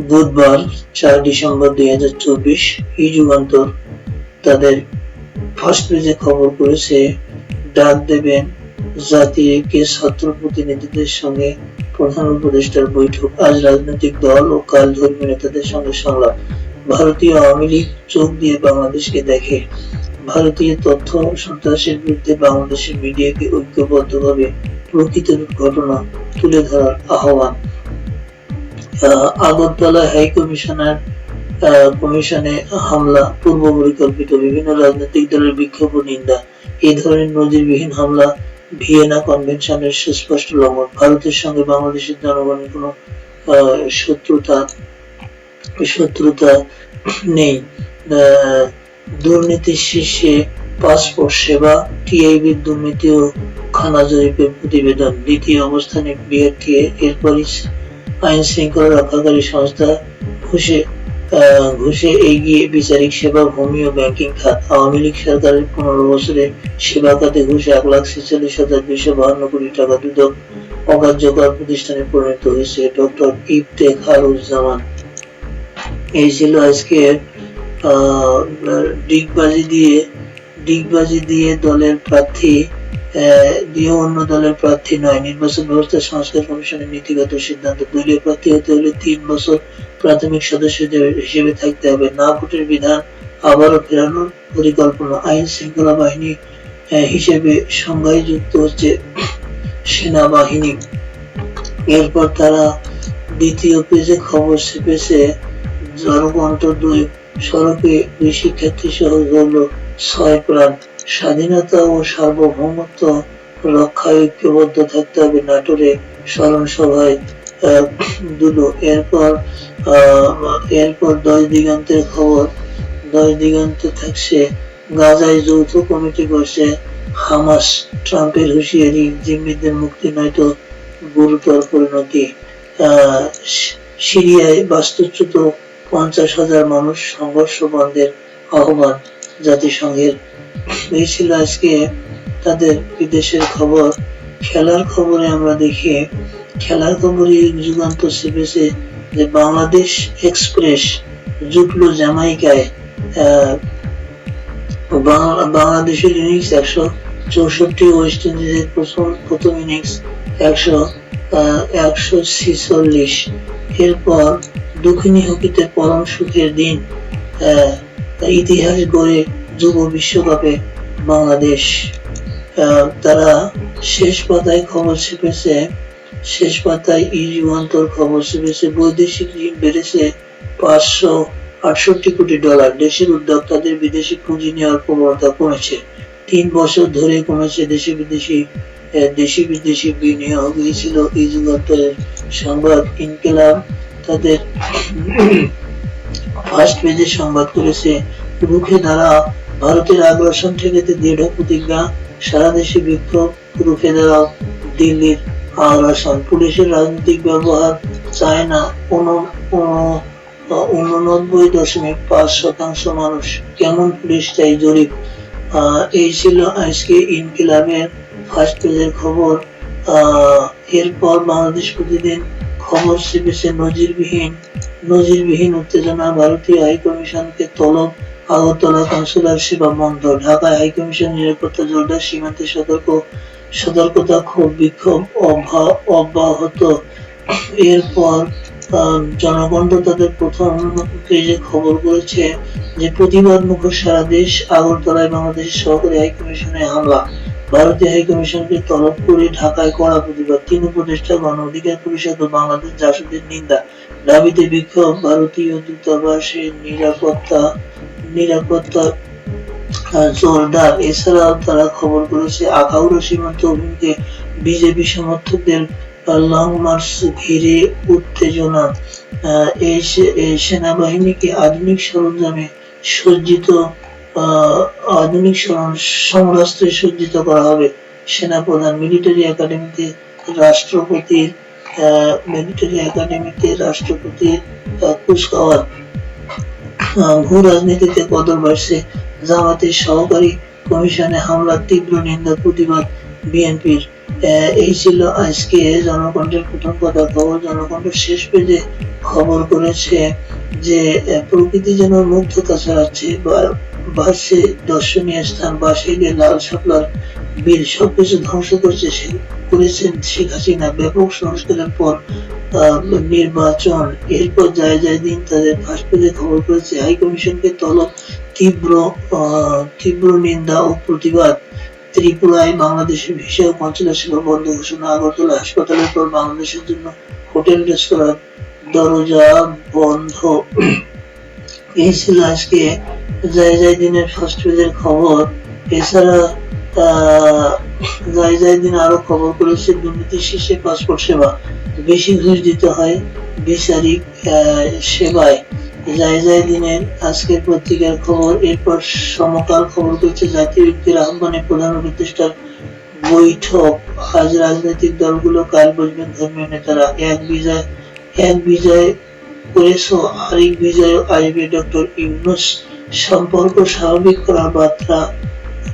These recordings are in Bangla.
বুধবার চার ডিসেম্বর দুই হাজার চব্বিশ ই যুগান্তর তাদের ফার্স্ট পেজে খবর করেছে ডাক দেবেন জাতীয় ঐক্যে ছাত্র প্রতিনিধিদের সঙ্গে প্রধান উপদেষ্টার বৈঠক। আজ রাজনৈতিক দল ও কাল ধর্মীয় নেতাদের সঙ্গে সংলাপ। ভারতীয় আওয়ামী লীগ চোখ দিয়ে বাংলাদেশকে দেখে। ভারতীয় তথ্য সন্ত্রাসের বিরুদ্ধে বাংলাদেশের মিডিয়াকে ঐক্যবদ্ধভাবে প্রকৃত ঘটনা তুলে ধরার আহ্বান। আহ, আগরতলা হাই কমিশনার কমিশনে হামলা, পূর্ব পরিকল্পিত বিভিন্ন রাজনৈতিক দলের বিক্ষোভ নিন্দা। এই ধরনের নজিরবিহীন হামলা ভিয়েনা কনভেনশনের সুস্পষ্ট লঙ্ঘন। ভারতের সঙ্গে বাংলাদেশের জনগণের কোনো শত্রুতা শত্রুতা নেই। দুর্নীতির শীর্ষে পাসপোর্ট সেবা, টিআইবির দুর্নীতি ও খানা জরিপের প্রতিবেদন। দ্বিতীয় অবস্থানে বিআরটিএ এরপরই আইন শৃঙ্খলা রক্ষাকারী সংস্থা ঘুষে ঘুষে এগিয়ে বিচারিক সেবা, ভূমি ও ব্যাংকিং খাত আওয়ামী লীগ সরকারের পনেরো বছরে সেবা খাতে ঘুষে এক লাখ ছেচল্লিশ হাজার দুইশো বাহান্ন কোটি টাকা দুদক অকার্যকর প্রতিষ্ঠানে পরিণত হয়েছে ডক্টর ইফতেখারুজ্জামান। এই ছিল আজকে ডিগবাজি দিয়ে ডিগবাজি দিয়ে দলের প্রার্থী দিয়ে অন্য দলের প্রার্থী নয়। নির্বাচন ব্যবস্থা, সংস্কার কমিশনের নীতিগত সিদ্ধান্ত, দলীয় প্রার্থী হতে হলে তিন বছর প্রাথমিক সদস্য হিসেবে- থাকতে হবে। না ভোটের বিধান আবারও ফেরানোর পরিকল্পনা। আইন শৃঙ্খলা বাহিনী হিসেবে সংজ্ঞায় যুক্ত হচ্ছে সেনাবাহিনী। এরপর তারা দ্বিতীয় পেজে খবর চেপেছে, জনকণ্ঠ দুই সড়কে দুই শিক্ষার্থী সহ হল ছয় প্রাণ। স্বাধীনতা ও সার্বভৌমত্ব রক্ষায় ঐক্যবদ্ধ থাকতে হবে নাটোরে স্মরণ সভায় দুলো এরপর এরপর দশ দিগন্তের খবর। দশ দিগন্তে থাকছে গাজায় যৌথ কমিটি বসে হামাস। ট্রাম্পের হুঁশিয়ারি, জিম্মিদের মুক্তি নয়তো গুরুতর পরিণতি। সিরিয়ায় বাস্তুচ্যুত পঞ্চাশ হাজার মানুষ সংঘর্ষ বন্ধের আহ্বান জাতিসংঘের। এই ছিল আজকে তাদের বিদেশের খবর। খেলার খবরে আমরা দেখি, খেলার খবরে যুগান্ত চেপেছে যে বাংলাদেশ এক্সপ্রেস জুটলো জামাইকায় বাংলাদেশের ইনিংস একশো চৌষট্টি, ওয়েস্ট ইন্ডিজের প্রথম প্রথম ইনিংস একশো একশো ছিচল্লিশ। এরপর দক্ষিণী হকিতে পরম সুখের দিন ইতিহাস গড়ে যুব বিশ্বকাপে বাংলাদেশ তারা শেষ পাতায় খবর ছেপেছে, শেষ পাতায় ই যুগান্তর খবর ছেপেছে, বৈদেশিক ঋণ বেড়েছে পাঁচশো আটষট্টি কোটি ডলার। দেশের উদ্যোক্তাদের বিদেশি পুঁজি নেওয়ার প্রবণতা কমেছে। তিন বছর ধরে কমেছে দেশি বিদেশি দেশি বিদেশি বিনিয়োগ। এই ছিল এই যুগান্তরের সংবাদ ইনকেলাব। তাদের ফার্স্ট পেজে সংবাদ করেছে রুখে দাঁড়া ভারতের আগ্রাসন ঠেকাতে দৃঢ় প্রতিজ্ঞা সারা দেশে বিক্ষোভ রুখে দাঁড়াও দিল্লির আগ্রাসন। পুলিশের রাজনৈতিক ব্যবহার চায় না উন- উন- উননব্বই দশমিক পাঁচ শতাংশ মানুষ। কেমন পুলিশ চাই জরিপ? এই ছিল আজকে ইনকিলাবের ফার্স্ট পেজের খবর। এরপর বাংলাদেশ প্রতিদিন খবর চেপেছে নজিরবিহীন নজিরবিহীন উত্তেজনা। ভারতীয় হাই কমিশনকে তলব আগরতলা কনসুলার সেবা বন্ধ ঢাকায় হাই কমিশন নিরাপত্তা জোরদার সীমান্তে সতর্ক, সতর্কতা ক্ষোভ বিক্ষোভ অব্যাহত। এরপর জনগণ তাদের প্রথম পেজে খবর করেছে যে প্রতিবাদ মুখর সারা দেশ আগরতলায় বাংলাদেশের সহকারী হাই কমিশনে হামলা। ভারতীয় হাই কমিশনকে তলব করে ঢাকায় কড়া প্রতিবাদ। তিন উপদেষ্টা গণ অধিকার পরিষদ ও বাংলাদেশ জাসদের নিন্দা। দাবিতে বিক্ষোভ, ভারতীয় দূতাবাসের নিরাপত্তা নিরাপত্তা জোরদার। এছাড়াও তারা খবর করেছে আখাউড়া সীমান্ত অভিমুখে বিজেপি সমর্থকদের লং মার্চ ঘিরে উত্তেজনা। সেনাবাহিনীকে আধুনিক সরঞ্জামে সজ্জিত আধুনিক সমরাস্ত্রে সজ্জিত করা হবে। সেনাপ্রধান মিলিটারি একাডেমিতে রাষ্ট্রপতির মিলিটারি একাডেমিতে রাষ্ট্রপতির কুচকাওয়াজ ভূ রাজনীতিতে কদর বাড়ছে জামাতের সহকারী কমিশনে হামলার তীব্র নিন্দা, প্রতিবাদ বিএনপির। এই ছিল আজকে জনকণ্ঠের প্রথম কথা খবর জনকণ্ঠের শেষ পেজে খবর করেছে যে প্রকৃতি যেন মুগ্ধতা ছড়াচ্ছে বা বাসে দর্শনীয় স্থান বাসে গিয়ে লাল শাপলার বিল সবকিছু ধ্বংস করছে করেছেন শেখ হাসিনা। ব্যাপক সংস্কারের পর নির্বাচন। এরপর যায় যায় দিন তাদের ফার্স্ট পেজে খবর করেছে। হাই কমিশনকে তলব তীব্র তীব্র নিন্দা ও প্রতিবাদ। ত্রিপুরায় বাংলাদেশের ভিসা কনসুলার সেবা বন্ধ ঘোষণা। আগরতলা হাসপাতালের পর বাংলাদেশের জন্য হোটেল রেস্তোরাঁ দরজা বন্ধ। এই ছিল আজকে। জয় জয় দিনের ফার্স্ট পেজের খবর। এছাড়া আরও খবর করেছে পাসপোর্ট সেবা। বেশি ঘুষ দিতে হয় বিচারিক সেবায়। দিনের আজকের পত্রিকার খবর, এরপর সমকাল খবর জাতীয় ঐক্যের আহ্বানে প্রধান উপদেষ্টার বৈঠক। আজ রাজনৈতিক দলগুলো কাল বসবেন ধর্মীয় নেতারা। এক বিজয় এক বিজয় করেছ, আরেক বিজয় আসবে ডক্টর ইউনুস। সম্পর্ক স্বাভাবিক করার বার্তা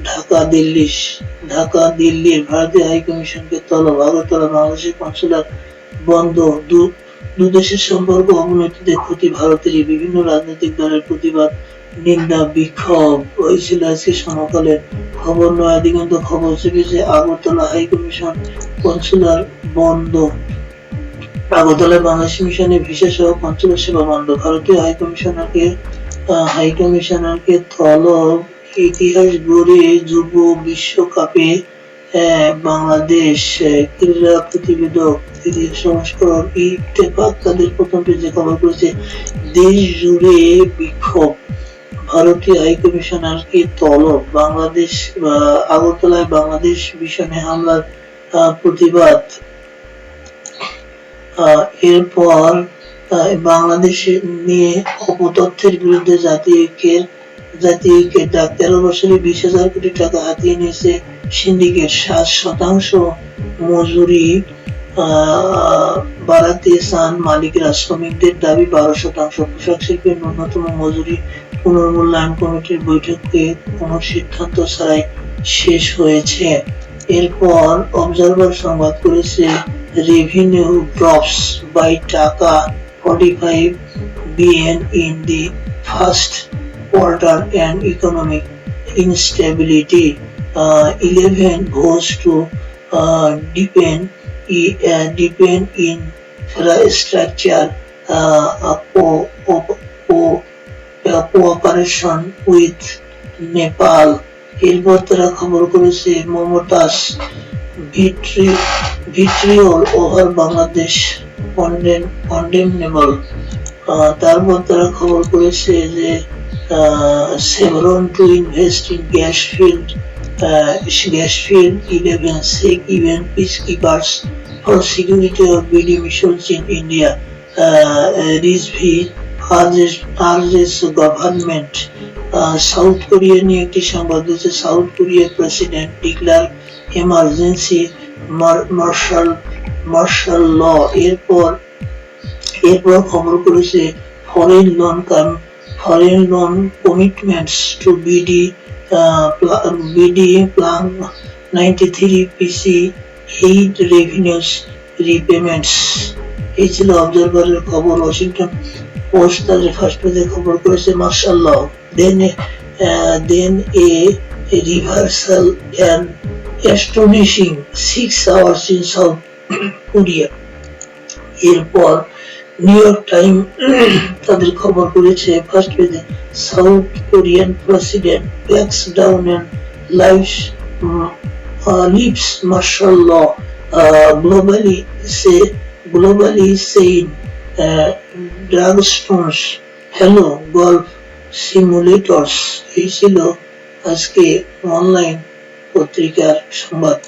ঢাকা দিল্লি ঢাকা দিল্লির ভারতীয় হাই কমিশনকে তলব আগরতলা বাংলাদেশের কনসুলার বন্ধ। দু দেশের সম্পর্ক অবনতিতে ক্ষতি ভারতেরই বিভিন্ন রাজনৈতিক দলের প্রতিবাদ নিন্দা বিক্ষোভ। ওই ছিল আজকে সমকালের খবর। নয়া দিগন্ত খবর চেপেছে আগরতলা হাই কমিশন কনসুলার বন্ধ। আগরতলায় বাংলাদেশ মিশনে ভিসা সহ কনসুলার সেবা বন্ধ। ভারতীয় হাই কমিশনারকে আহ, হাই কমিশনারকে তলব ইতিহাস গড়ে যুব বিশ্বকাপে বাংলাদেশ ক্রীড়া প্রতিবেদক সংস্করণ ইত্তেফাক তাদের প্রথম পেজে খবর করেছে। দেশ জুড়ে বিক্ষোভ। ভারতীয় তলব? বাংলাদেশ আগরতলায় বাংলাদেশ মিশনে হামলার প্রতিবাদ। এরপর বাংলাদেশে নিয়ে অপতথ্যের বিরুদ্ধে জাতীয় ঐক্যের ডাক তেরো বছরে বিশ হাজার কোটি টাকা হাতিয়ে নিয়েছে সিন্ডিকেট। সাত শতাংশ মজুরি বাড়াতে চান মালিকরা শ্রমিকদের দাবি, বারো শতাংশ পোশাক শিল্পের ন্যূনতম মজুরি পুনর্মূল্যায়ন কমিটির বৈঠকে কোনো সিদ্ধান্ত ছাড়াই শেষ হয়েছে। এরপর অবজারভার সংবাদ করেছে, revenue drops by Taka 45 billion in the first quarter and economic instability. Uh, 11 goes to uh, depend, uh, depend infrastructure uh, uh, uh, cooperation with Nepal. এরপর তারা খবর করেছে মমতাজ ভিট্রি vitriol over বাংলাদেশ কন্ডেমনেবল তারপর তারা খবর করেছে যে Chevron to invest in gas field gas field eleven sec even peacekeepers for security of BD missions in India Rizvi urges government South Korea নিয়ে একটি সংবাদ দিয়েছে সাউথ কোরিয়ার president declare emergency martial martial law এরপর এরপর খবর করেছে foreign loan come foreign loan commitments to BD BD plan ninety three PC eight revenues repayments এই ছিল অবজারভারের খবর, ওয়াশিংটন পোস্ট তাদের ফার্স্ট পেজে খবর করেছে martial law then then a reversal and astonishing six hours in South Korea. এরপর নিউ ইয়র্ক টাইম তাদের খবর করেছে ফার্স্ট পেজে South Korean president backs down and lives leaves martial law globally say globally sane drug stones hello golf simulators এই ছিল আজকে অনলাইন পত্রিকার সংবাদ।